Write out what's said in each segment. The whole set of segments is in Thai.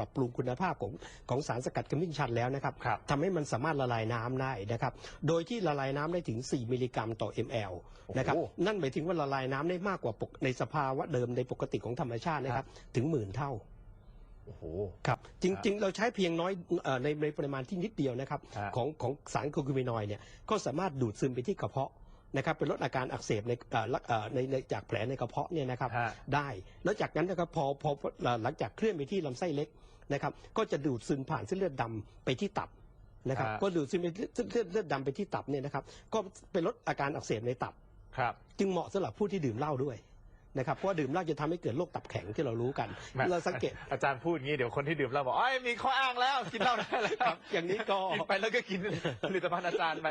ปรับปรุงคุณภาพของของสารสกัดขมิ้นชันแล้วนะครับครับ ทำให้มันสามารถละลายน้ำได้นะครับ โดยที่ละลายน้ำได้ถึง 4 มิลลิกรัมต่อ ml นะครับ โอ้โหนั่นหมายถึงว่าละลายน้ำได้มากกว่าปกในสภาวะเดิมในปกติของธรรมชาตินะครับถึงหมื่นเท่า โอ้โห ครับจริงๆ เราใช้เพียงน้อยเอ่อในในปริมาณที่นิดเดียวนะครับฮะของของสารโคคูมินอยด์เนี่ยก็สามารถดูดซึมไปที่กระเพาะ นะครับเป็นลดอาการอักเสบในเอ่อลักเอ่อในในจากแผลในกระเพาะเนี่ยนะครับฮะ ได้ แล้วจากนั้นนะครับพอพอพอหลังจากเคลื่อนไปที่ลำไส้เล็กนะครับก็จะดูดซึมผ่านเส้นเลือดดำไปที่ตับนะครับฮะ ก็ดูดซึมไปเส้นเลือดเลือดดำไปที่ตับเนี่ยนะครับก็เป็นลดอาการอักเสบในตับ ครับ จึงเหมาะสำหรับผู้ที่ดื่มเหล้าด้วย นะครับเพราะว่าดื่มเหล้าจะทำให้เกิดโรคตับแข็งที่เรารู้กันแหม่เราสังเกต อาจารย์พูดอย่างนี้เดี๋ยวคนที่ดื่มเหล้าบอกอ้อยมีข้ออ้างแล้วกินเหล้าได้แล้วครับอย่างนี้ก็ กินไปแล้วก็กินผลิตภัณฑ์อาจารย์ไป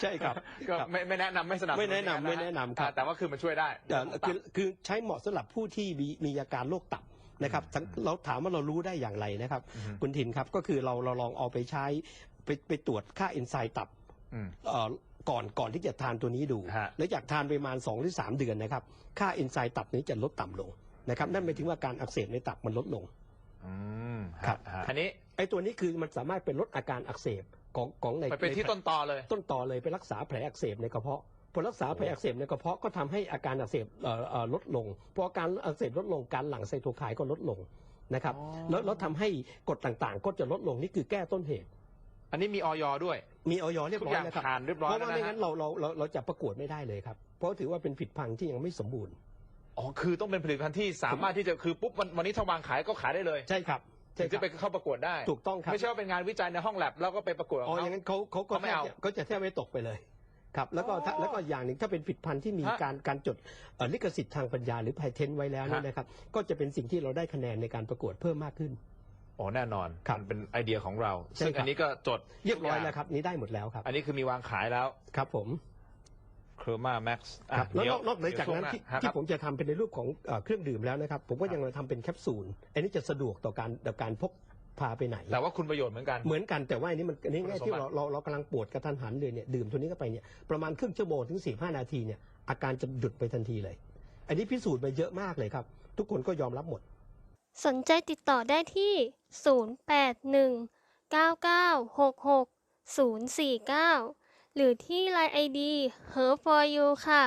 ใช่ครับก็ครับ ไม่ไม่แนะนำไม่สนับสนุไม่แนะนำอย่าไม่แนะนำครับ อ่าแต่ว่าคือมันช่วยได้ เอ่อคือคือใช้เหมาะสำหรับผู้ที่มีมีอาการโรคตับนะครับสังเราถามว่าเรารู้ได้อย่างไรนะครับ อือฮึ คุณทินครับก็คือเราเราลองเอาไปใช้ไปไปตรวจค่าเอนไซม์ตับอืม เอ่อ ก่อนก่อนที่จะทานตัวนี้ดู ฮะ แล้วจากทานไปประมาณ2หรือ3 เดือนนะครับ ค่าเอนไซม์ตับนี้จะลดต่ำลงนะครับ นั่นหมายถึงว่าการอักเสบในตับมันลดลง อืมครับ ฮะอันนี้ไอ้ตัวนี้คือมันสามารถเป็นลดอาการอักเสบของของในไปเป็นที่ในต้นตอเลย ต้นต่อเลยไปรักษาแผลอักเสบในกระเพาะพอรักษาแผลอักเสบในกระเพาะก็ทำให้อาการอักเสบเอ่อเอ่อลดลงพออาการอักเสบลดลงการหลั่งไซโตไคน์ก็ลดลงนะครับอ๋อ แล้วแล้วทำให้กรดต่างๆ ก็จะลดลงนี่คือแก้ต้นเหตุ อันนี้มีออยด้วย มีออยเรียบทุกร้ออยย่างนะครับผ่านเรียบร้อยเพราะแล้วว่านะไม่ฮะงั้นเราเราเราเราจะประกวดไม่ได้เลยครับ เพราะถือว่าเป็นผิดพังที่ยังไม่สมบูรณ์ อ๋อคือต้องเป็นผลิตภัณฑ์ที่สามารถที่จะคือปุ๊บวันวันนี้ถ้าวางขายก็ขายได้เลยใช่ครับถึใช่งคจะรับไปเข้าประกวดได้ ถูกต้องครับ ไม่ใช่ว่าเป็นงานวิจัยในห้องแลบแล้วก็ไปประกวดกับอ๋ออเขาย่างนั้นเขาเขาก็เขาไม่เอาแทบจะก็จะแทบไม่ตกไปเลย ครับ แล้วก็ถ้าอ๋อแล้วก็อย่างหนึ่งถ้าเป็นผลิดพันธุ์ที่มีฮะการการจดเอ่อลิขสิทธิ์ทางปัญญาหรือ p พเทนไว้แล้วเนี่ยฮะ นะครับ ก็จะเป็นสิ่งที่เราได้คะแนนในการประกวดเพิ่มมากขึ้น อ๋อแน่นอนครับมันเป็นไอเดียของเรา ใช่ซึ่งครับ อันนี้ก็จดเรียบร้อยแล้วครับนี้ได้หมดแล้วครับอันนี้คือมีวางขายแล้วครับผมเคอร์มาแม็กซ์ครับแล้วนอกนอกเหนือจากนั้นที่ที่ผมจะทำเป็นในรูปของเอ่อเครื่องดื่มแล้วนะครับผมก็ยังมาทำเป็นแคปซูลอันนี้จะสะดวกต่อการต่อการพกพาไปไหน แต่ว่าคุณประโยชน์เหมือนกัน เหมือนกันแต่ว่าอันนี้มันอันนี้ง่ายที่คุณสมบัเราติเราเรากำลังปวดกระทันหันเลยเนี่ยดื่มตัวนี้เข้าไปเนี่ยประมาณครึ่งชั่วโมงถึงสี่ห้านาทีเนี่ยอาการจะหยุดไปทันทีเลย อันนี้พิสูจน์มาเยอะมากเลยครับ ทุกคนก็ยอมรับหมด สนใจติดต่อได้ที่ 081 9966 049 หรือที่ Line ID h e r for you ค่ะ